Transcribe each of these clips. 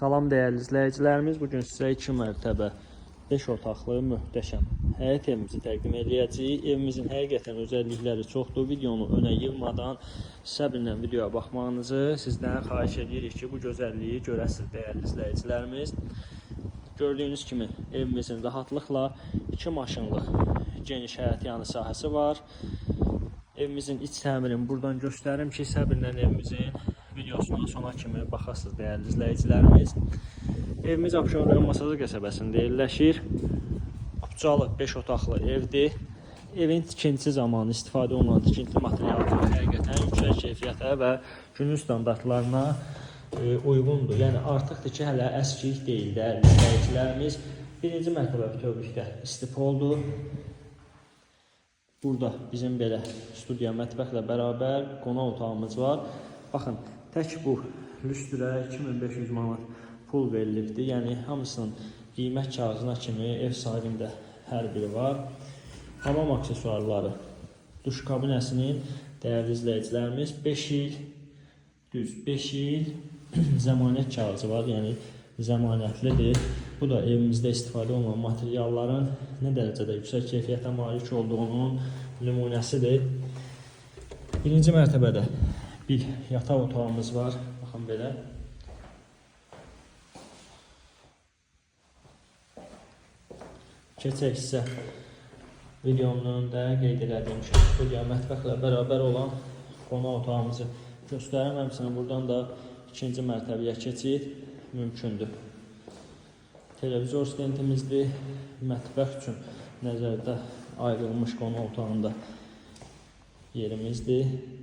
Salam dəyərli izləyicilərimiz, bu gün sizə 2 mərtəbə 5 otaqlı möhtəşəm həyət evimizi təqdim edəcəyik. Evimizin həqiqətən özəllikləri çoxdur. Videonu önə yığmadan səbirlə videoya baxmağınızı sizdən xahiş edirik ki, bu gözəlliyi görəsiniz dəyərli izləyicilərimiz. Gördüyünüz kimi evimizin rahatlıqla 2 maşınlıq geniş həyət yanı sahəsi var. Evimizin iç təmirini buradan göstərim ki, səbirlə evimizin videosuna sona kimi baxasınız dəyərli izləyicilərimiz. Evimiz Abşeron rayon Masazır qəsəbəsində yerləşir. Kupçalı 5 otaqlı evdir. Evin tikintisi zamanı istifadə olunan tikinti materialları həqiqətən yüksək keyfiyyətə və günün standartlarına e, uyğundur. Yəni artıqdır ki, hələ əskik deyil dəyərli izləyicilərimiz. Birinci mərtəbə bütövlükdə istipoldur. Burada bizim belə studiya mətbəxlə bərabər qonaq otağımız var. Baxın, tək bu lüstrə 2500 manat pul verilibdir. Yəni hamısının qiymət kağızına kimi ev sahibində hər biri var. Hamam aksesuarları, duş kabinəsinin dəyərli izləyicilərimiz 5 il düz 5 il zəmanət kağızı var. Yəni zəmanətlidir. Bu da evimizdə istifadə olunan materialların nə dərəcədə yüksək keyfiyyətə malik olduğunun nümunəsidir. Birinci mərtəbədə bir yataq otağımız var. Baxın belə. Keçək sizə videonun önündə qeyd elədiyim kimi studiya mətbəxlə bərabər olan qonaq otağımızı göstərim. Həmçinin buradan da ikinci mərtəbəyə keçid mümkündür. Televizor stentimizdir. Mətbəx üçün nəzərdə ayrılmış qonaq otağında yerimizdir.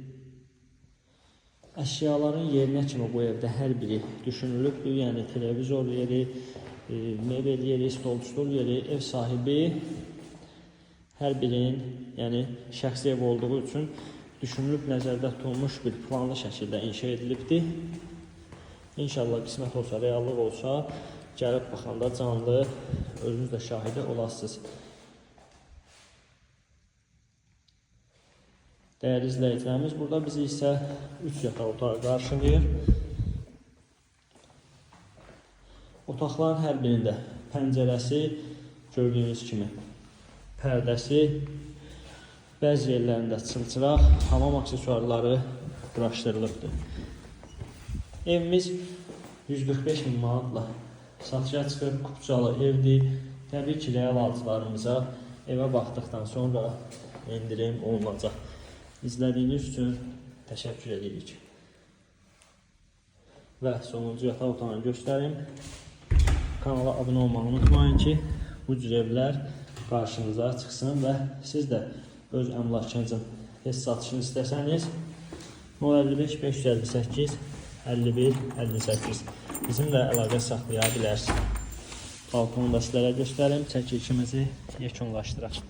Əşyaların yerinə kimi bu evdə hər biri düşünülübdür. Yəni televizor yeri, e, mebel yeri, stol stul yeri ev sahibi hər birinin, yəni şəxsi ev olduğu üçün düşünülüb nəzərdə tutulmuş bir planlı şəkildə inşa edilibdir. İnşallah qismət olsa, reallıq olsa, gəlib baxanda canlı özünüz də şahidi olasınız. Dəyərli izləyicilərimiz, burada bizi isə 3 yataq otağı qarşılayır. Otaqların hər birində pəncərəsi gördüyünüz kimi pərdəsi, bəzi yerlərində çılçıraq, hamam aksesuarları quraşdırılıbdır. Evimiz 145 min manatla satışa çıxıb, kupçalı evdir. Təbii ki, real alıcılarımıza evə baxdıqdan sonra endirim olunacaq. İzlədiyiniz üçün təşəkkür edirik. Və sonuncu yataq otağını göstərim. Kanala abunə olmağı unutmayın ki, bu cür evlər qarşınıza çıxsın və siz də öz əmlakınızın test satışını istəsəniz 055 558 51 58 bizimlə əlaqə saxlaya bilərsiniz. Balkonu da sizlərə göstərim, çəkilişimizi yekunlaşdıraq.